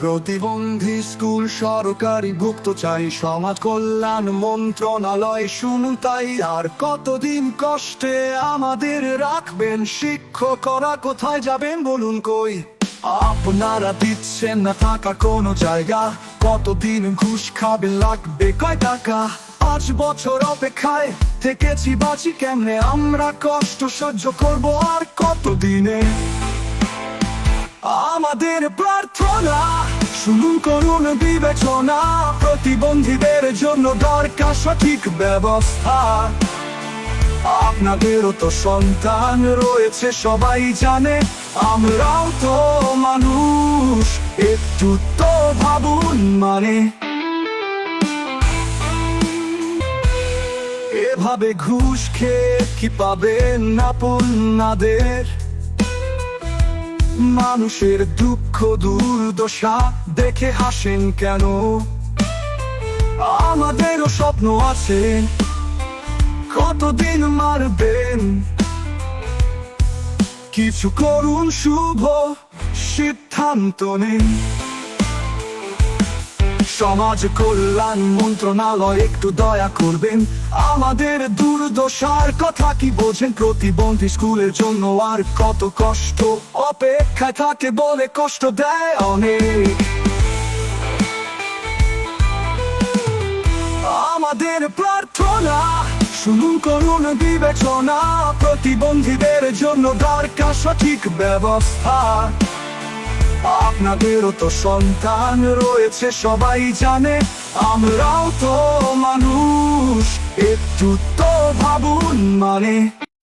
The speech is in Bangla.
প্রতিবন্ধী স্কুল সরকারি ভুক্ত চাই, সমাজ কল্যাণ মন্ত্রণালয় শুনুন তাই। আর কতদিন কষ্টে আমাদের রাখবেন? শিক্ষকরা কোথায় যাবেন বলুন কই? আপনারা দিচ্ছেন না থাকা কোনো জায়গা। কতদিন ঘুষ খাবে, লাগবে কয় টাকা? পাঁচ বছর অপেক্ষায় থেকেছি বাঁচি কেমনে? আমরা কষ্ট সহ্য করব আর কতদিনে? আমাদের প্রার্থনা। শুনুন করুন বিবেচনা। প্রতিবন্ধীদের জন্য দরকার সঠিক ব্যবস্থা। আপনাদেরও তো সন্তান রয়েছে, সবাই জানে। আমরাও তো মানুষ, একটু তো ভাবুন মানে। এভাবে ঘুষ খেয়ে কি পাবেন আপনাদের মানুষের দুঃখ, দুর্দশা দেখে হাসেন কেন? আমাদেরও স্বপ্ন আছে। কতদিন মারবেন? কিছু করুন শুভ সিদ্ধান্ত নিন। সমাজ কল্যাণ মন্ত্রণালয়, একটু দয়া করবেন। আমাদের দুর্দশার কথা কি বোঝেন? প্রতিবন্ধী স্কুলের জন্য আর কত কষ্ট? অপেক্ষায় থাকে বলে কষ্ট দেয় অনেক। আমাদের প্রার্থনা, শুনুন করুন বিবেচনা। প্রতিবন্ধীদের জন্য দরকার সঠিক ব্যবস্থা। আপনাদেরও তো সন্তান রয়েছে সবাই জানে। আমরাও তো মানুষ একটু তো ভাবুন মানে।